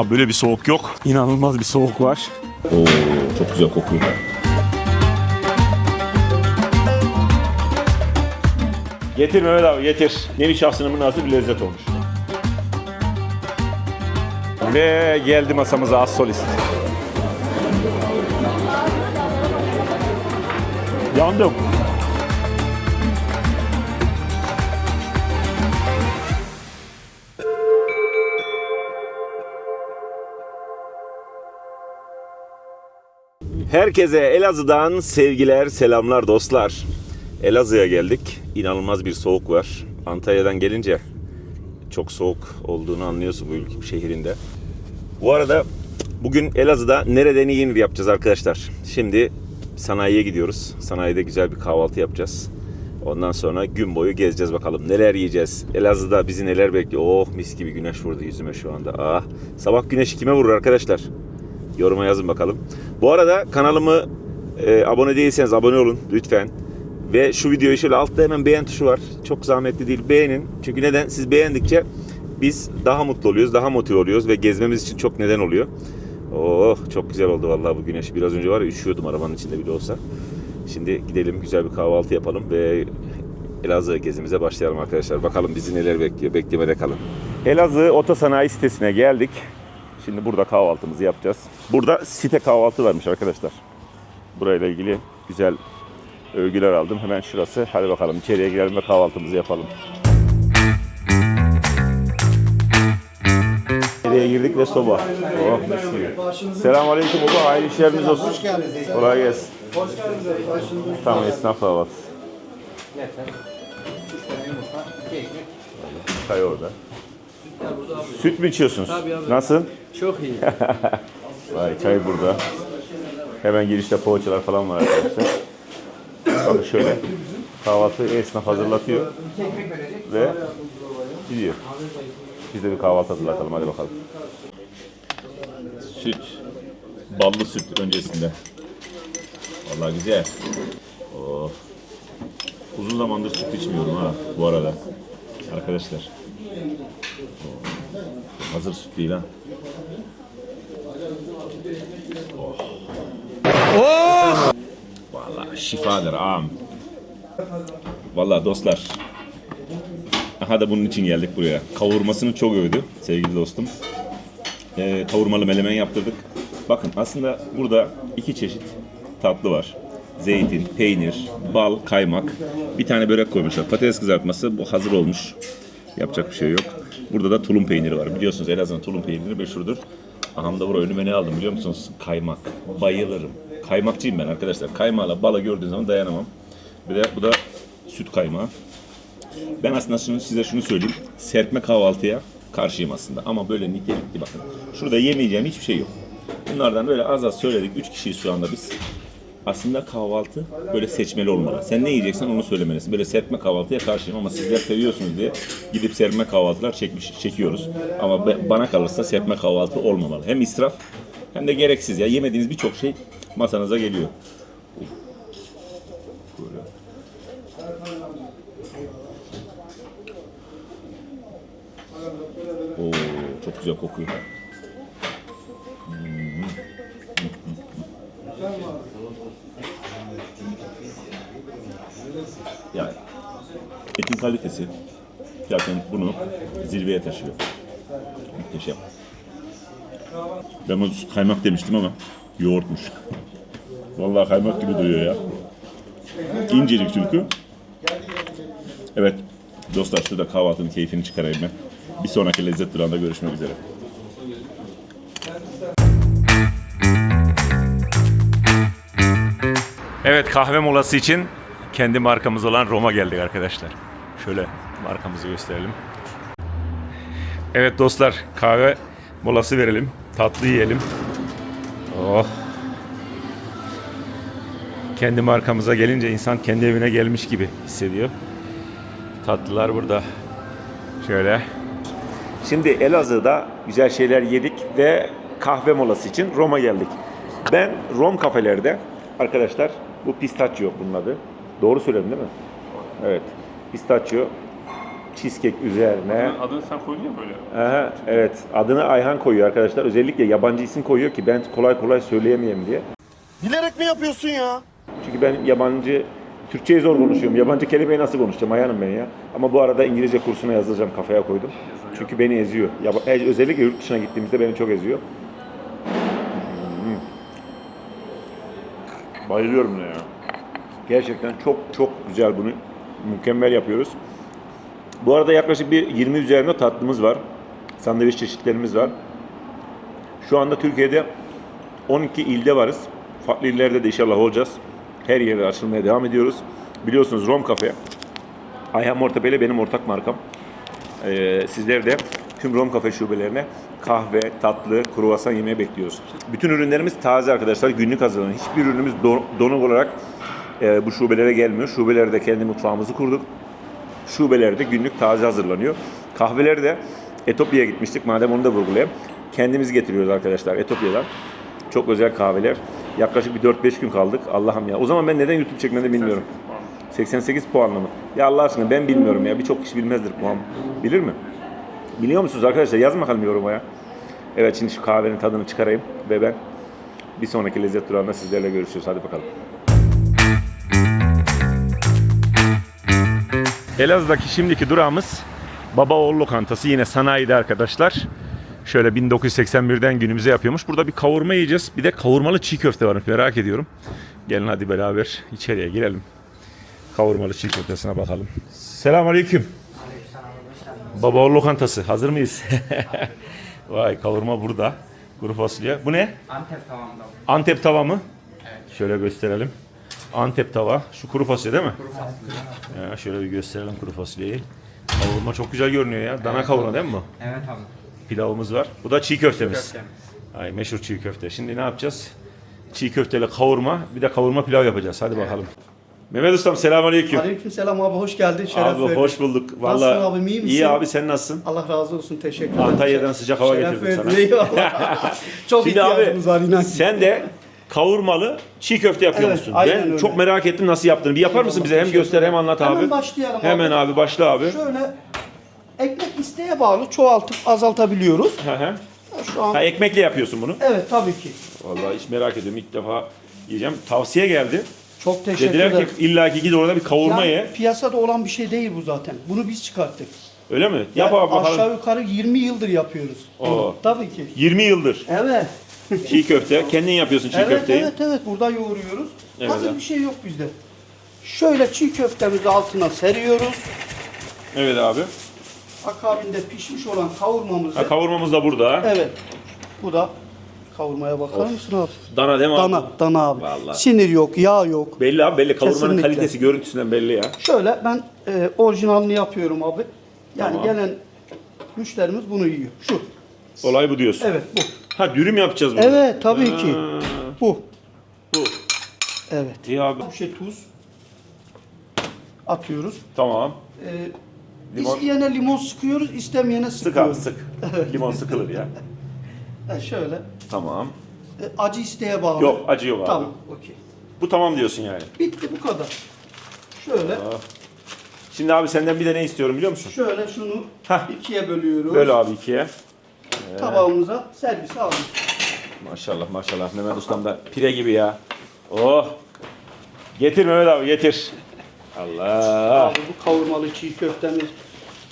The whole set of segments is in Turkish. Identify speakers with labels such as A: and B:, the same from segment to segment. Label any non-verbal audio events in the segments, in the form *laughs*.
A: Abi böyle bir soğuk yok. İnanılmaz bir soğuk var.
B: Oo çok güzel kokuyor.
A: Getir Mehmet abi getir. Nevi şahsına münasır bir lezzet olmuş. Ve geldi masamıza az solist. Yandım. Herkese Elazığ'dan sevgiler, selamlar dostlar. Elazığ'a geldik. İnanılmaz bir soğuk var. Antalya'dan gelince çok soğuk olduğunu anlıyorsun bu ülke şehrinde. Bu arada bugün Elazığ'da nereden iyi yapacağız arkadaşlar. Şimdi sanayiye gidiyoruz. Sanayide güzel bir kahvaltı yapacağız. Ondan sonra gün boyu gezeceğiz bakalım. Neler yiyeceğiz? Elazığ'da bizi neler bekliyor? Oh mis gibi güneş vurdu yüzüme şu anda. Ah, sabah güneşi kime vurur arkadaşlar? Yoruma yazın bakalım. Bu arada kanalımı e, abone değilseniz abone olun lütfen. Ve şu videoyu şöyle altta hemen beğen tuşu var. Çok zahmetli değil. Beğenin. Çünkü neden? Siz beğendikçe biz daha mutlu oluyoruz, daha motive oluyoruz ve gezmemiz için çok neden oluyor. Oh çok güzel oldu vallahi bu güneş. Biraz önce var ya üşüyordum arabanın içinde bile olsa. Şimdi gidelim güzel bir kahvaltı yapalım ve Elazığ gezimize başlayalım arkadaşlar. Bakalım bizi neler bekliyor. Beklemede kalın. Elazığ Otosanayi sitesine geldik. Şimdi burada kahvaltımızı yapacağız. Burada site kahvaltı varmış arkadaşlar. Burayla ilgili güzel övgüler aldım. Hemen şurası. Hadi bakalım içeriye girelim ve kahvaltımızı yapalım. İçeriye girdik ve soba. Oh mis gibi. Selamünaleyküm baba. Hayırlı işleriniz olsun.
C: Hoş geldiniz.
A: Kolay gelsin.
C: Hoş geldiniz.
A: Tamam esnaf kahvaltısı.
C: Yeter. Üç tane yumurta, iki ekmek.
A: Çay orada. Süt mü içiyorsunuz?
C: Tabii abi.
A: Nasıl?
C: Çok iyi. *laughs*
A: Vay çay burada. Hemen girişte poğaçalar falan var arkadaşlar. Bakın şöyle kahvaltı esnaf hazırlatıyor ve gidiyor. Biz de bir kahvaltı hazırlatalım hadi bakalım. Süt. Ballı süt öncesinde. Vallahi güzel. Oh. Uzun zamandır süt içmiyorum ha bu arada. Arkadaşlar. Oh. Hazır süt değil ha. Vallahi şifadır ağam. Vallahi dostlar. Aha da bunun için geldik buraya. Kavurmasını çok övdü sevgili dostum. Ee, kavurmalı melemen yaptırdık. Bakın aslında burada iki çeşit tatlı var. Zeytin, peynir, bal, kaymak. Bir tane börek koymuşlar. Patates kızartması bu hazır olmuş. Yapacak bir şey yok. Burada da tulum peyniri var. Biliyorsunuz Elazığ'ın tulum peyniri meşhurdur. Aham da buraya önüme ne aldım biliyor musunuz? Kaymak. Bayılırım. Kaymakçıyım ben arkadaşlar. Kaymağla bala gördüğün zaman dayanamam. Bir de bu da süt kaymağı. Ben aslında şunu, size şunu söyleyeyim. Serpme kahvaltıya karşıyım aslında. Ama böyle nitelikli bakın. Şurada yemeyeceğim hiçbir şey yok. Bunlardan böyle az az söyledik. Üç kişiyiz şu anda biz. Aslında kahvaltı böyle seçmeli olmalı. Sen ne yiyeceksen onu söylemelisin. Böyle serpme kahvaltıya karşıyım ama sizler seviyorsunuz diye gidip serpme kahvaltılar çekmiş, çekiyoruz. Ama bana kalırsa serpme kahvaltı olmamalı. Hem israf hem de gereksiz ya. Yemediğiniz birçok şey masanıza geliyor. Oo, çok güzel kokuyor. Yani etin kalitesi zaten bunu zirveye taşıyor. Muhteşem. Ben o kaymak demiştim ama yoğurtmuş. Vallahi kaymak gibi duruyor ya. İncelik çünkü. Evet dostlar şurada kahvaltının keyfini çıkarayım ben. Bir sonraki lezzet durağında görüşmek üzere. Evet kahve molası için kendi markamız olan Roma geldik arkadaşlar. Şöyle markamızı gösterelim. Evet dostlar kahve molası verelim. Tatlı yiyelim. Oh. Kendi markamıza gelince insan kendi evine gelmiş gibi hissediyor. Tatlılar burada. Şöyle. Şimdi Elazığ'da güzel şeyler yedik ve kahve molası için Roma geldik. Ben Rom kafelerde arkadaşlar bu pistachio bunun adı. Doğru söyledim değil mi? Evet. Pistachio cheesecake üzerine.
D: Adını sen koydun ya böyle.
A: Aha, evet. Adını Ayhan koyuyor arkadaşlar. Özellikle yabancı isim koyuyor ki ben kolay kolay söyleyemeyeyim diye.
E: Bilerek mi yapıyorsun ya?
A: Çünkü ben yabancı Türkçeyi zor konuşuyorum. Yabancı kelimeyi nasıl konuşacağım? Ayhan'ım ben ya. Ama bu arada İngilizce kursuna yazılacağım. Kafaya koydum. Çünkü beni eziyor. Yaba- e, özellikle yurt dışına gittiğimizde beni çok eziyor. Hmm. Bayılıyorum ne ya. Gerçekten çok çok güzel bunu. Mükemmel yapıyoruz. Bu arada yaklaşık bir 20 üzerinde tatlımız var. Sandviç çeşitlerimiz var. Şu anda Türkiye'de 12 ilde varız. Farklı illerde de inşallah olacağız. Her yerde açılmaya devam ediyoruz. Biliyorsunuz Rom Cafe. Ayhan Mortepe ile benim ortak markam. Ee, sizler de tüm Rom Cafe şubelerine kahve, tatlı, kruvasan yemeye bekliyoruz. Bütün ürünlerimiz taze arkadaşlar. Günlük hazırlanıyor. Hiçbir ürünümüz don- donuk olarak e, bu şubelere gelmiyor. Şubelerde kendi mutfağımızı kurduk. Şubelerde günlük taze hazırlanıyor. Kahveleri de Etopya'ya gitmiştik. Madem onu da vurgulayayım. Kendimiz getiriyoruz arkadaşlar Etopya'dan. Çok özel kahveler. Yaklaşık bir 4-5 gün kaldık. Allah'ım ya. O zaman ben neden YouTube çekmedi bilmiyorum. 88 puanlı mı? Ya Allah aşkına ben bilmiyorum ya. Birçok kişi bilmezdir puan. Bilir mi? Biliyor musunuz arkadaşlar? Yazın bakalım yoruma ya. Evet şimdi şu kahvenin tadını çıkarayım ve ben bir sonraki lezzet durağında sizlerle görüşürüz. Hadi bakalım. Elazığ'daki şimdiki durağımız Baba Oğul Lokantası. Yine sanayide arkadaşlar. Şöyle 1981'den günümüze yapıyormuş. Burada bir kavurma yiyeceğiz. Bir de kavurmalı çiğ köfte var. Merak ediyorum. Gelin hadi beraber içeriye girelim. Kavurmalı çiğ köftesine bakalım. Selamünaleyküm. Baba Oğul Lokantası. Hazır mıyız? *laughs* Vay kavurma burada. Kuru fasulye. Bu ne?
C: Antep tamamda.
A: Antep tava mı? Şöyle gösterelim. Antep tava. Şu kuru fasulye değil mi? Ya şöyle bir gösterelim kuru fasulyeyi. Kavurma çok güzel görünüyor ya. Dana kavurma değil mi bu?
C: Evet abi.
A: Pilavımız var. Bu da çiğ köftemiz.
C: Köftemiz.
A: Ay meşhur çiğ köfte. Şimdi ne yapacağız? Çiğ köfteyle kavurma, bir de kavurma pilav yapacağız. Hadi bakalım. Mehmet Ustam selamünaleyküm.
F: Aleykümselam abi hoş geldin. Şeref
A: Abi
F: verdin.
A: hoş bulduk. Vallahi
F: Nasılsın abim, iyi misin?
A: İyi abi sen nasılsın?
F: Allah razı olsun teşekkür ederim.
A: Antalya'dan sıcak hava
F: Şeref
A: getirdim
F: verdin,
A: sana.
F: Eyvallah. *laughs* Çok
A: Şimdi abi
F: ihtiyacımız var inan.
A: sen de kavurmalı çiğ köfte yapıyor
F: Evet,
A: ben
F: öyle.
A: çok merak ettim nasıl yaptığını. Bir yapar mısın bize? Hem göster hem anlat abi.
F: Hemen başlayalım
A: Hemen
F: abi.
A: abi başla abi.
F: Şöyle ekmek isteğe bağlı çoğaltıp azaltabiliyoruz.
A: Hı hı.
F: Şu an
A: ha ekmekle yapıyorsun bunu.
F: evet tabii ki.
A: Vallahi hiç merak ediyorum. İlk defa yiyeceğim. Tavsiye geldi.
F: Çok teşekkür
A: Dediler
F: ederim.
A: ki illa ki git orada bir kavurma
F: Yani
A: ye.
F: piyasada olan bir şey değil bu zaten. Bunu biz çıkarttık.
A: Öyle mi? Yap
F: Yani
A: abi bakalım.
F: Aşağı yukarı 20 yıldır yapıyoruz.
A: Oo.
F: Tabii ki.
A: 20 yıldır
F: Evet. *laughs*
A: çiğ köfte. Kendin yapıyorsun çiğ
F: evet,
A: köfteyi.
F: evet evet burada yoğuruyoruz.
A: Evet
F: Hazır
A: abi.
F: bir şey yok bizde. Şöyle çiğ köftemizi altına seriyoruz.
A: Evet abi.
F: Akabinde pişmiş olan kavurmamızı.
A: Ha, kavurmamız da burada.
F: evet. Bu da kavurmaya bakar mısın abi?
A: Dana değil mi abi?
F: Dana, dana abi.
A: Vallahi.
F: Sinir yok, yağ yok.
A: Belli abi belli. Kavurmanın
F: Kesinlikle.
A: kalitesi görüntüsünden belli ya.
F: Şöyle ben e, orijinalini yapıyorum abi. Yani
A: Tamam.
F: gelen müşterimiz bunu yiyor. Şu.
A: Olay bu diyorsun.
F: Evet bu.
A: Ha dürüm yapacağız bunu.
F: Evet tabii ki.
A: Ha,
F: Bu.
A: bu.
F: Evet.
A: İyi abi.
F: Bir şey tuz atıyoruz.
A: Tamam.
F: E,
A: Limon.
F: isteyene limon sıkıyoruz, istemeyene
A: Sık abi
F: sıkıyoruz.
A: sık. *laughs* Limon sıkılır ya.
F: Ha, şöyle.
A: Tamam.
F: E, acı isteğe bağlı.
A: Yok acı yok abi.
F: Tamam, okey.
A: Bu tamam diyorsun yani.
F: Bitti bu kadar. Şöyle,
A: Şimdi abi senden bir de ne istiyorum biliyor musun?
F: şöyle şunu
A: Hah.
F: ikiye bölüyoruz.
A: Böyle abi ikiye.
F: Tabağımıza servise aldık.
A: Maşallah maşallah Mehmet Ustam da pire gibi ya. Oh. Getir Mehmet abi getir. Allah.
F: Abi bu kavurmalı çiğ köftemiz,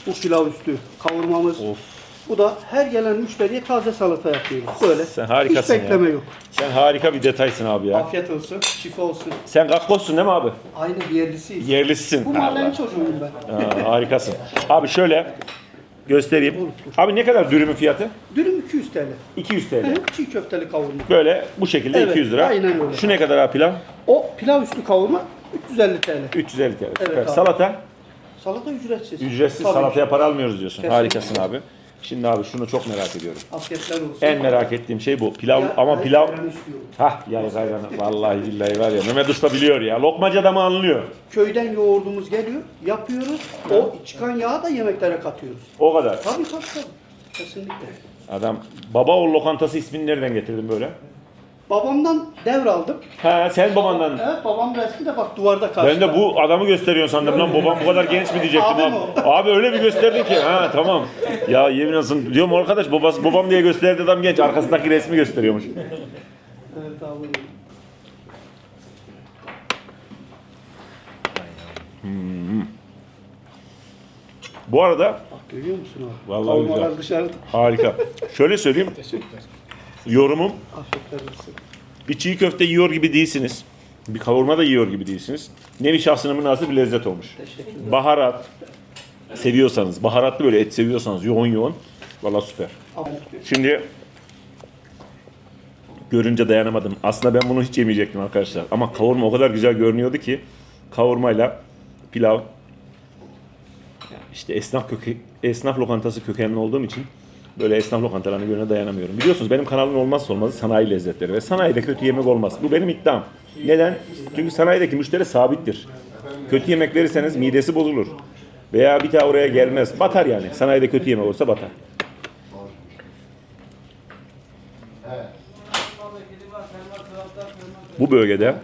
F: bu pilav üstü kavurmamız.
A: Of.
F: Bu da her gelen müşteriye taze salata yapıyoruz. Böyle.
A: Sen harikasın
F: Hiç bekleme
A: ya.
F: yok.
A: Sen harika bir detaysın abi ya.
F: Afiyet olsun, şifa olsun.
A: Sen kakkossun değil mi abi?
F: Aynı yerlisiyiz.
A: Yerlisisin.
F: Bu mahallenin çocuğuyum ben.
A: Ha, harikasın. Abi şöyle göstereyim. Abi ne kadar dürümün fiyatı?
F: Dürüm 200 TL.
A: 200
F: Hı,
A: TL.
F: Çiğ köfteli kavurma.
A: Böyle bu şekilde
F: Evet,
A: 200 lira.
F: aynen öyle.
A: Şu ne kadar abi pilav?
F: O pilav üstü kavurma 350 TL.
A: 350 TL. Süper.
F: Evet abi.
A: Salata
F: Salata ücretsiz.
A: ücretsiz.
F: Tabii
A: Salataya
F: ki.
A: para almıyoruz diyorsun.
F: Kesinlikle.
A: Harikasın abi. Şimdi abi şunu çok merak ediyorum.
F: Afiyetler olsun.
A: En merak ettiğim şey bu. Pilav
F: Ya-
A: ama pilav
F: ayran istiyorum.
A: Hah yay gayranı. Vallahi billahi var ya. Mehmet Usta biliyor ya. Lokmacı adamı anlıyor.
F: Köyden yoğurdumuz geliyor, yapıyoruz. O çıkan yağı da yemeklere katıyoruz.
A: O kadar.
F: Tabii tabii tabii. Kesinlikle.
A: Adam baba oğul lokantası ismini nereden getirdin böyle?
F: Babamdan devraldım.
A: Ha sen babandan.
F: Evet babam resmi de bak duvarda karşıda.
A: Ben de bu adamı gösteriyorsun sandım lan babam bu kadar genç mi diyecektim
F: Abim
A: abi. Abi öyle bir gösterdin ki ha tamam. Ya yemin olsun diyorum arkadaş babası babam diye gösterdi adam genç arkasındaki resmi gösteriyormuş.
F: Evet abi.
A: Bu arada
F: Bak görüyor musun abi?
A: Vallahi
F: Kavurmalar
A: güzel.
F: dışarıda.
A: harika. *laughs* Şöyle söyleyeyim. Yorumum bir çiğ köfte yiyor gibi değilsiniz. Bir kavurma da yiyor gibi değilsiniz. Nevi şahsına münasır bir lezzet olmuş. Baharat seviyorsanız, baharatlı böyle et seviyorsanız yoğun yoğun. Vallahi süper. Şimdi görünce dayanamadım. Aslında ben bunu hiç yemeyecektim arkadaşlar. Ama kavurma o kadar güzel görünüyordu ki kavurmayla pilav işte esnaf köke, esnaf lokantası kökenli olduğum için böyle esnaf lokantalarını görene dayanamıyorum. Biliyorsunuz benim kanalımın olmazsa olmazı sanayi lezzetleri ve sanayide kötü yemek olmaz. Bu benim iddiam. Neden? Çünkü sanayideki müşteri sabittir. Kötü yemek verirseniz midesi bozulur. Veya bir daha oraya gelmez. Batar yani. Sanayide kötü yemek olsa batar. Bu bölgede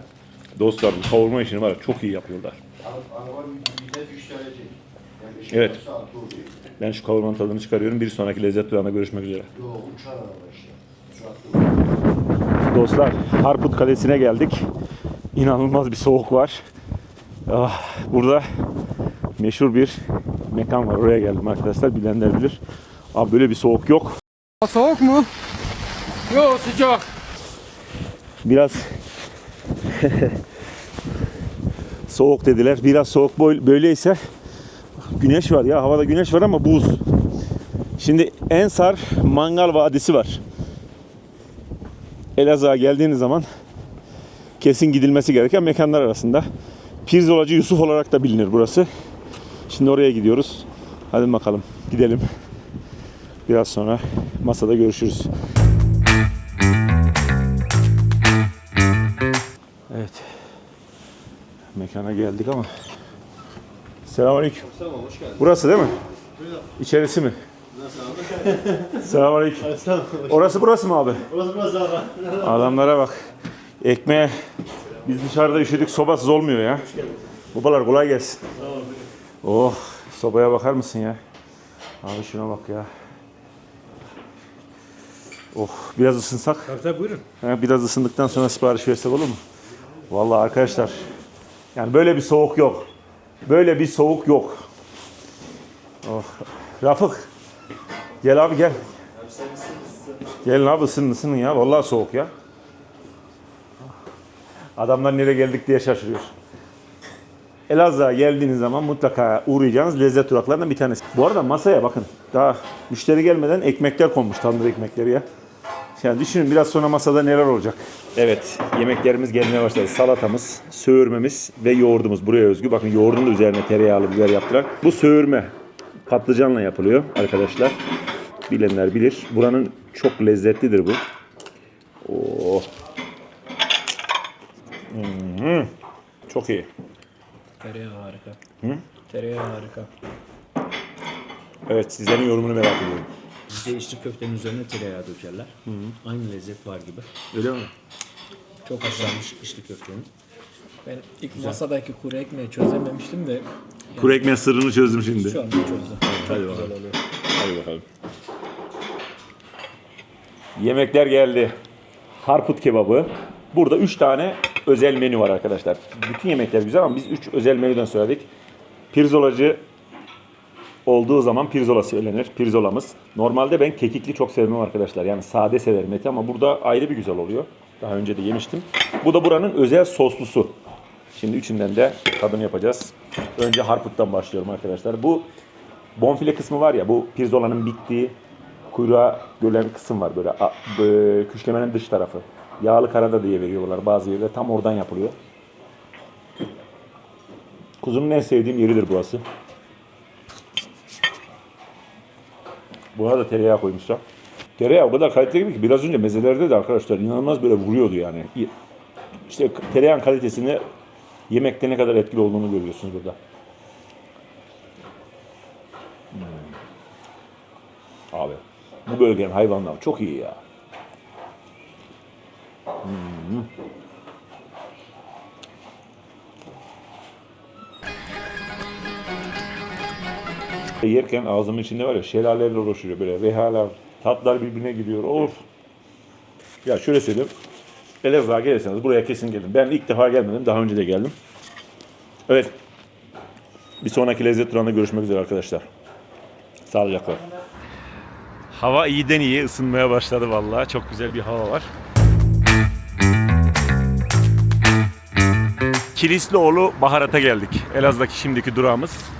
A: dostlar bu kavurma işini var ya çok iyi yapıyorlar. Evet. Ben şu kavurmanın tadını çıkarıyorum. Bir sonraki lezzet durağında görüşmek üzere. Dostlar Harput Kalesi'ne geldik. İnanılmaz bir soğuk var. Ah, burada meşhur bir mekan var. Oraya geldim arkadaşlar. Bilenler bilir. Abi böyle bir soğuk yok.
G: Soğuk mu? Yok sıcak.
A: Biraz *laughs* soğuk dediler. Biraz soğuk böyleyse güneş var ya. Havada güneş var ama buz. Şimdi Ensar Mangal Vadisi var. Elazığ'a geldiğiniz zaman kesin gidilmesi gereken mekanlar arasında. Pirzolacı Yusuf olarak da bilinir burası. Şimdi oraya gidiyoruz. Hadi bakalım gidelim. Biraz sonra masada görüşürüz. Evet. Mekana geldik ama. Selamünaleyküm.
E: Tamam hoş geldin.
A: Burası değil mi? İçerisi mi? *laughs* Selamünaleyküm. Orası burası mı abi?
E: Burası burası abi. *laughs*
A: Adamlara bak. Ekmeğe biz dışarıda üşüdük sobasız olmuyor ya. Babalar kolay gelsin. Oh sobaya bakar mısın ya? Abi şuna bak ya. Oh biraz ısınsak.
G: Tabii tabii buyurun.
A: Ha, biraz ısındıktan sonra sipariş versek olur mu? Vallahi arkadaşlar yani böyle bir soğuk yok. Böyle bir soğuk yok. Oh. Rafık. Gel abi gel. Gelin abi ısının ısının ya. Vallahi soğuk ya. Adamlar nereye geldik diye şaşırıyor. Elazığ'a geldiğiniz zaman mutlaka uğrayacağınız lezzet duraklarından bir tanesi. Bu arada masaya bakın. Daha müşteri gelmeden ekmekler konmuş. Tandır ekmekleri ya. Yani düşünün biraz sonra masada neler olacak. Evet, yemeklerimiz gelmeye başladı. Salatamız, söğürmemiz ve yoğurdumuz buraya özgü. Bakın yoğurdun da üzerine tereyağlı biber yaptılar. Bu söğürme patlıcanla yapılıyor arkadaşlar. Bilenler bilir. Buranın çok lezzetlidir bu. Oh. Mhm. Çok iyi.
G: Tereyağı harika. Tereyağı harika.
A: Evet, sizlerin yorumunu merak ediyorum.
H: Bizde içli köftenin üzerine tereyağı dökerler. Aynı lezzet var gibi.
A: Öyle mi?
H: Çok haşlanmış içli köftenin.
G: Ben ilk masadaki kuru ekmeği çözememiştim de
A: Kuru ekmeğin sırrını çözdüm şimdi.
G: şu anda çözdüm. Çok
A: Hadi
G: güzel
A: bakalım.
G: oluyor.
A: Hadi bakalım. Yemekler geldi. Harput kebabı. Burada 3 tane özel menü var arkadaşlar. Bütün yemekler güzel ama biz 3 özel menüden söyledik. Pirzolacı olduğu zaman pirzola söylenir. Pirzolamız. Normalde ben kekikli çok sevmem arkadaşlar. Yani sade severim eti ama burada ayrı bir güzel oluyor. Daha önce de yemiştim. Bu da buranın özel soslusu. Şimdi üçünden de tadını yapacağız. Önce harputtan başlıyorum arkadaşlar. Bu bonfile kısmı var ya bu pirzolanın bittiği kuyruğa gölen kısım var böyle a- bö- küşlemenin dış tarafı. Yağlı karada diye veriyorlar bazı yerlerde tam oradan yapılıyor. Kuzunun en sevdiğim yeridir burası. Bu arada tereyağı koymuşlar. Tereyağı o kadar kaliteli gibi ki biraz önce mezelerde de arkadaşlar inanılmaz böyle vuruyordu yani. İşte tereyağın kalitesini yemekte ne kadar etkili olduğunu görüyorsunuz burada. Abi bu bölgenin hayvanları çok iyi ya. Hmm. Yerken ağzımın içinde var ya şelalelerle uğraşıyor böyle. Rehalar, tatlar birbirine giriyor. Of. Ya şöyle söyleyeyim. Elazığ'a gelirseniz buraya kesin gelin. Ben ilk defa gelmedim. Daha önce de geldim. Evet. Bir sonraki lezzet durağında görüşmek üzere arkadaşlar. Sağlıcakla. Hava iyiden iyi ısınmaya başladı vallahi. Çok güzel bir hava var. Kilislioğlu baharata geldik. Elazığ'daki şimdiki durağımız.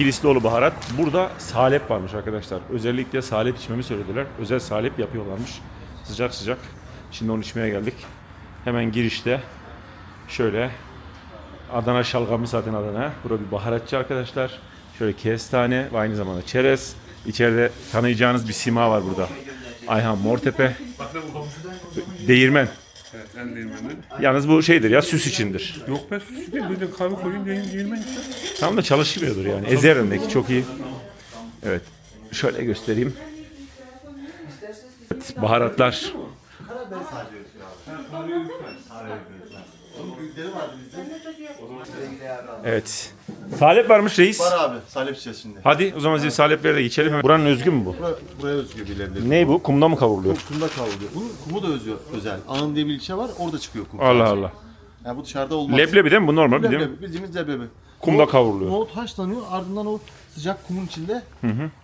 A: Kilislioğlu baharat. Burada salep varmış arkadaşlar. Özellikle salep içmemi söylediler. Özel salep yapıyorlarmış. Sıcak sıcak. Şimdi onu içmeye geldik. Hemen girişte şöyle Adana şalgamı zaten Adana. Burada bir baharatçı arkadaşlar. Şöyle kestane ve aynı zamanda çerez. İçeride tanıyacağınız bir sima var burada. Ayhan Mortepe. Değirmen.
D: Evet.
A: Yalnız bu şeydir ya süs içindir.
D: Yok be, süper. Bir de kahve koyayım, değir- değirmen.
A: Tam da çalışmıyordur yani. Ezerindeki çok iyi. Evet. Şöyle göstereyim. Evet, baharatlar. Evet. Salep varmış reis.
E: Var abi. Salep içeceğiz şimdi.
A: Hadi o zaman size salep ver de içelim. Buranın özgü mü bu?
E: Buraya, buraya özgü bir leblebi.
A: Ne bu? Kumda mı kavruluyor?
E: Kumda kavruluyor. Bunun kumu da özgü, özel. Anın diye bir ilçe var. Orada çıkıyor kum.
A: Allah
E: sadece.
A: Allah.
E: Yani bu dışarıda olmaz.
A: Leblebi değil mi? Bu normal değil mi?
E: Leblebi. Bildiğimiz leblebi.
A: Kumda
E: Nohut-
A: kavruluyor.
E: Nohut haşlanıyor. Ardından o sıcak kumun içinde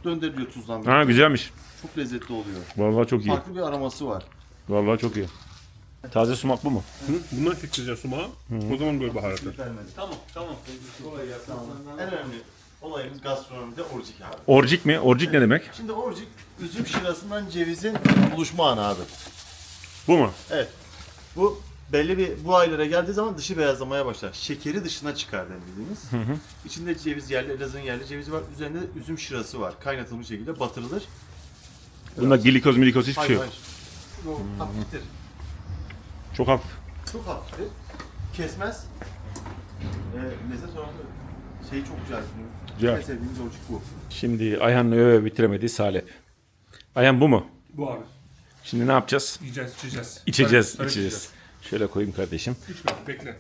E: döndürülüyor tuzdan.
A: Ha güzelmiş.
E: Çok lezzetli oluyor.
A: Vallahi çok iyi.
E: Farklı bir aroması var.
A: Vallahi çok iyi. Taze sumak bu mu?
D: Bundan çektireceğiz sumağı. O zaman böyle baharatı.
E: Tamam, tamam. En önemli olayımız gastronomide orcik abi.
A: Orcik mi? Orcik ne demek?
E: Şimdi orcik üzüm şirasından cevizin buluşma anı abi.
A: Bu mu?
E: Evet. Bu belli bir bu aylara geldiği zaman dışı beyazlamaya başlar. Şekeri dışına çıkar denildiğimiz. İçinde ceviz yerli, Elazığ'ın yerli cevizi var. Üzerinde üzüm şırası var. Kaynatılmış şekilde batırılır.
A: Bunda glikoz milikoz hiçbir şey yok.
E: Bu hafiftir.
A: Çok hafif.
E: Çok hafiftir. Kesmez. Ee, lezzet olarak da şey çok güzel.
A: Güzel.
E: Sevdiğimiz orcik bu.
A: Şimdi Ayhan'la öve bitiremediği salep. Ayhan bu mu?
D: Bu abi.
A: Şimdi ne yapacağız?
D: Yiyeceğiz, içeceğiz.
A: İçeceğiz,
D: Sarı- sarı
A: içeceğiz. Şöyle koyayım kardeşim.
D: İçme, bekle.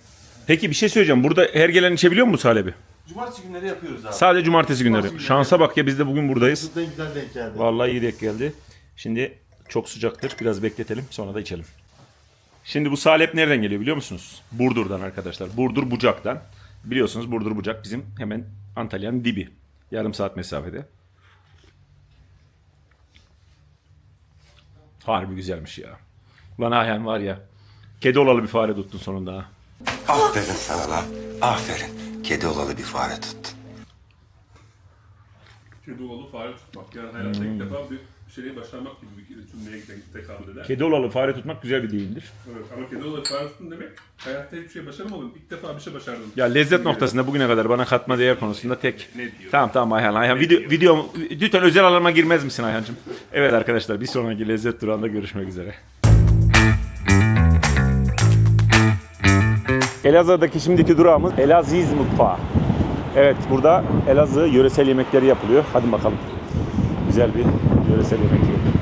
A: Peki bir şey söyleyeceğim. Burada her gelen içebiliyor mu bu salebi?
E: Cumartesi günleri yapıyoruz abi.
A: Sadece cumartesi günleri.
E: Cumartesi
A: Şansa bak ya biz de bugün buradayız.
E: Denk güzel denk geldi.
A: Vallahi iyi denk geldi. Şimdi çok sıcaktır. Biraz bekletelim sonra da içelim. Şimdi bu salep nereden geliyor biliyor musunuz? Burdur'dan arkadaşlar. Burdur Bucak'tan. Biliyorsunuz Burdur Bucak bizim hemen Antalya'nın dibi. Yarım saat mesafede. Harbi güzelmiş ya. Lan Ayhan var ya. Kedi olalı bir fare tuttun sonunda ha.
I: Aferin sana lan. Aferin. Kedi olalı bir fare tuttun.
D: Kedi oğlu fare tutmak. Yani hayatta ilk defa bir şeyi başarmak gibi bir cümleye tekabül eder.
A: Kedi olalı fare tutmak güzel bir deyimdir.
D: Evet, ama kedi oğlu fare tuttun demek hayatta hiçbir şey başaramadım. İlk defa bir şey başardım.
A: Ya lezzet noktasında bugüne kadar bana katma değer konusunda tek.
D: Ne diyor?
A: Tamam tamam Ayhan. Ayhan video, video lütfen özel alanıma girmez misin Ayhan'cığım? Evet arkadaşlar bir sonraki lezzet durağında görüşmek üzere. Elazığ'daki şimdiki durağımız Elaziz Mutfağı. Evet burada Elazığ yöresel yemekleri yapılıyor. Hadi bakalım. Güzel bir yöresel yemek yiyelim.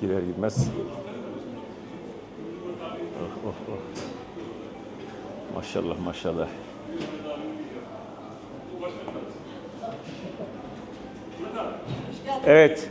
A: Girer girmez. Oh, oh, oh. Maşallah maşallah. Evet.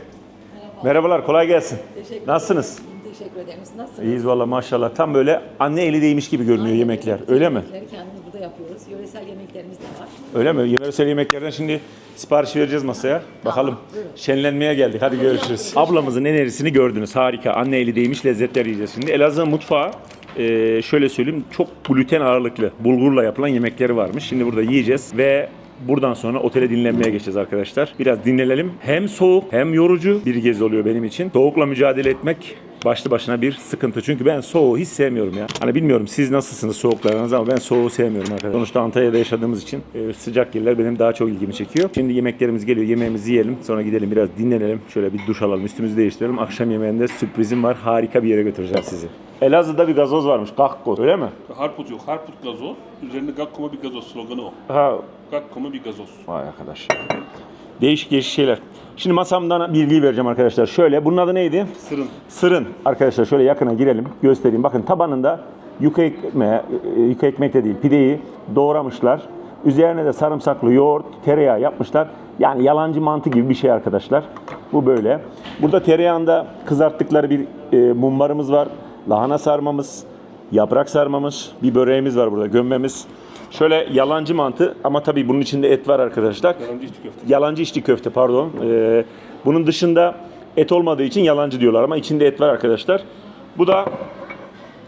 A: Merhabalar, kolay gelsin.
J: Teşekkür
A: Nasılsınız?
J: Teşekkür ederim. Nasılsınız?
A: İyiyiz valla maşallah. Tam böyle anne eli değmiş gibi görünüyor
J: Aynen
A: yemekler.
J: öyle.
A: Mi?
J: Yemekleri kendimiz yapıyoruz. Yöresel yemeklerimiz de var.
A: Öyle mi? Yöresel yemeklerden şimdi sipariş vereceğiz masaya. Bakalım.
J: buyurun.
A: Şenlenmeye geldik. Hadi görüşürüz. Ablamızın enerjisini gördünüz. Harika. Anne eli değmiş lezzetler yiyeceğiz şimdi. Elazığ mutfağı e, şöyle söyleyeyim çok gluten ağırlıklı bulgurla yapılan yemekleri varmış. Şimdi burada yiyeceğiz ve Buradan sonra otele dinlenmeye geçeceğiz arkadaşlar. Biraz dinlenelim. Hem soğuk hem yorucu bir gezi oluyor benim için. Soğukla mücadele etmek başlı başına bir sıkıntı. Çünkü ben soğuğu hiç sevmiyorum ya. Hani bilmiyorum siz nasılsınız soğuklarınız ama ben soğuğu sevmiyorum arkadaşlar. Sonuçta Antalya'da yaşadığımız için e, sıcak yerler benim daha çok ilgimi çekiyor. Şimdi yemeklerimiz geliyor. Yemeğimizi yiyelim. Sonra gidelim biraz dinlenelim. Şöyle bir duş alalım. Üstümüzü değiştirelim. Akşam yemeğinde sürprizim var. Harika bir yere götüreceğim sizi. Elazığ'da bir gazoz varmış. Gakko. Öyle mi?
D: Harput yok. Harput gazoz. Üzerinde Gakkoma bir gazoz sloganı o.
A: Ha
D: Gakkoma bir gazoz.
A: Vay arkadaş. Değişik değişik şeyler. Şimdi masamdan bilgiyi vereceğim arkadaşlar. Şöyle bunun adı neydi?
D: Sırın.
A: Sırın. Arkadaşlar şöyle yakına girelim. Göstereyim. Bakın tabanında yuka ekmeği, e, yuka ekmek de değil pideyi doğramışlar. Üzerine de sarımsaklı yoğurt, tereyağı yapmışlar. Yani yalancı mantı gibi bir şey arkadaşlar. Bu böyle. Burada tereyağında kızarttıkları bir e, mumbarımız var. Lahana sarmamız, yaprak sarmamız, bir böreğimiz var burada, gömmemiz. Şöyle yalancı mantı ama tabii bunun içinde et var arkadaşlar.
D: Yalancı içli köfte.
A: Yalancı içli köfte pardon. Ee, bunun dışında et olmadığı için yalancı diyorlar ama içinde et var arkadaşlar. Bu da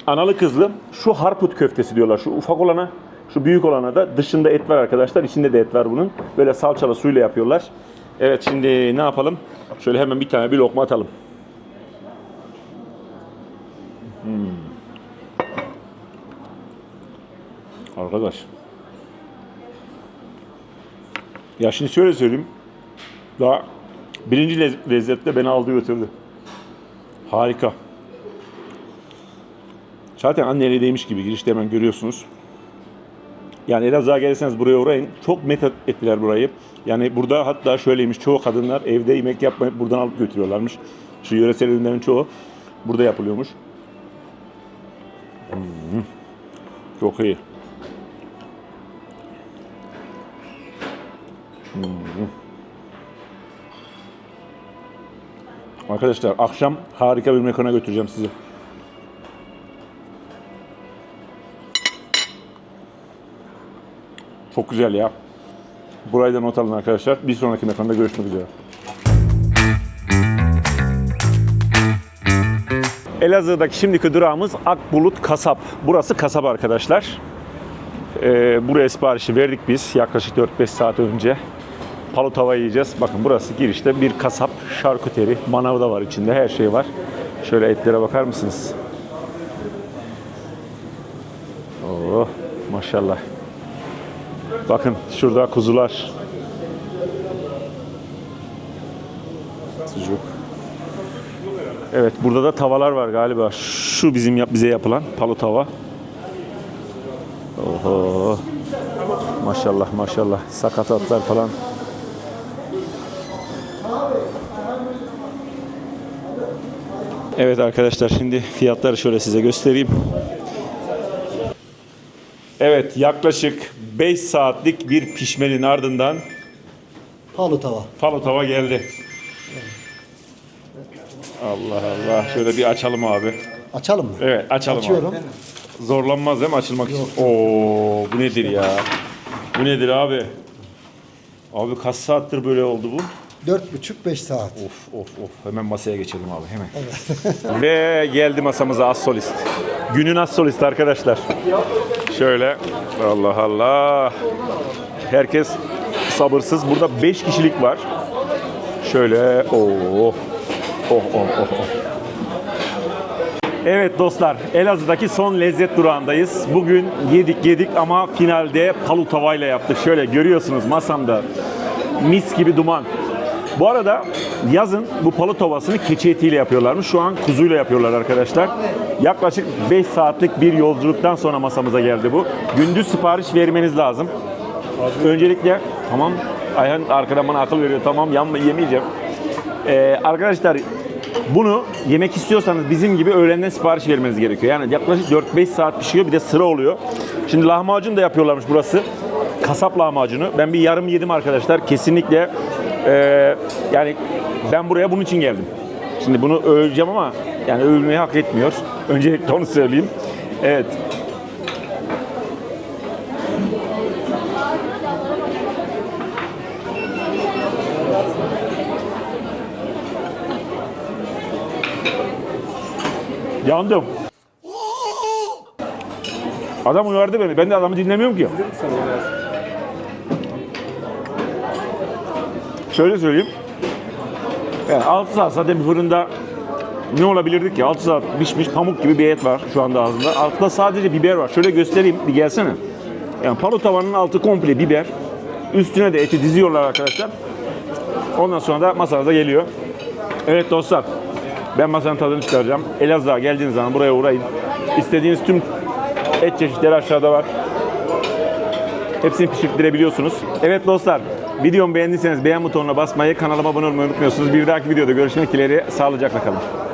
A: analı kızlı. Şu harput köftesi diyorlar. Şu ufak olana, şu büyük olana da dışında et var arkadaşlar. İçinde de et var bunun. Böyle salçalı suyla yapıyorlar. Evet şimdi ne yapalım? Şöyle hemen bir tane bir lokma atalım. Hmm. Arkadaş. Ya şimdi şöyle söyleyeyim. Daha birinci lez- lezzette beni aldı götürdü. Harika. Zaten anne elindeymiş gibi girişte hemen görüyorsunuz. Yani Elazığ'a gelirseniz buraya uğrayın. Çok met ettiler burayı. Yani burada hatta şöyleymiş çoğu kadınlar evde yemek yapmayıp buradan alıp götürüyorlarmış. Şu yöresel ürünlerin çoğu burada yapılıyormuş. Hmm. Çok iyi. Arkadaşlar akşam harika bir mekana götüreceğim sizi. Çok güzel ya. Burayı da not alın arkadaşlar. Bir sonraki mekanda görüşmek üzere. Elazığ'daki şimdiki durağımız Akbulut Kasap. Burası kasap arkadaşlar. Ee, buraya siparişi verdik biz yaklaşık 4-5 saat önce. Palu tava yiyeceğiz. Bakın burası girişte bir kasap, şarküteri, manav da var içinde, her şey var. Şöyle etlere bakar mısınız? Oh, maşallah. Bakın şurada kuzular. Sucuk. Evet burada da tavalar var galiba. Şu bizim yap bize yapılan palu tava. Oho. Maşallah maşallah. Sakatatlar falan. Evet arkadaşlar şimdi fiyatları şöyle size göstereyim. Evet yaklaşık 5 saatlik bir pişmenin ardından
F: Palu tava.
A: Palo tava geldi. Allah Allah. Şöyle bir açalım abi.
F: Açalım mı?
A: Evet açalım
F: Açıyorum.
A: abi. Zorlanmaz değil mi açılmak için? Oo bu nedir ya? Bu nedir abi? Abi kaç saattir böyle oldu bu?
F: 4,5-5 saat.
A: Of of of. Hemen masaya geçelim abi hemen. *laughs* Ve geldi masamıza az solist. Günün az solisti arkadaşlar. Şöyle. Allah Allah. Herkes sabırsız. Burada 5 kişilik var. Şöyle. Oh. Oh oh oh. oh. Evet dostlar, Elazığ'daki son lezzet durağındayız. Bugün yedik yedik ama finalde palu tavayla yaptık. Şöyle görüyorsunuz masamda mis gibi duman. Bu arada yazın bu palu tavasını keçi etiyle yapıyorlarmış. Şu an kuzuyla yapıyorlar arkadaşlar. Yaklaşık 5 saatlik bir yolculuktan sonra masamıza geldi bu. Gündüz sipariş vermeniz lazım. Öncelikle tamam Ayhan arkadan bana akıl veriyor. Tamam yanma yemeyeceğim. Ee, arkadaşlar bunu yemek istiyorsanız bizim gibi öğlenden sipariş vermeniz gerekiyor. Yani yaklaşık 4-5 saat pişiyor bir de sıra oluyor. Şimdi lahmacun da yapıyorlarmış burası. Kasap lahmacunu. Ben bir yarım yedim arkadaşlar. Kesinlikle ee, yani ben buraya bunun için geldim. Şimdi bunu öveceğim ama yani övülmeyi hak etmiyor. *laughs* Öncelikle onu söyleyeyim. Evet. Yandım. Adam uyardı beni. Ben de adamı dinlemiyorum ki. Şöyle söyleyeyim. Yani 6 saat zaten fırında ne olabilirdik ki? 6 saat pişmiş pamuk gibi bir et var şu anda ağzında. Altta sadece biber var. Şöyle göstereyim bir gelsene. Yani palu tavanın altı komple biber. Üstüne de eti diziyorlar arkadaşlar. Ondan sonra da masanıza geliyor. Evet dostlar. Ben masanın tadını çıkaracağım. Elazığ'a geldiğiniz zaman buraya uğrayın. İstediğiniz tüm et çeşitleri aşağıda var. Hepsini pişirttirebiliyorsunuz. Evet dostlar, videomu beğendiyseniz beğen butonuna basmayı, kanalıma abone olmayı unutmuyorsunuz. Bir dahaki videoda görüşmek dileğiyle. Sağlıcakla kalın.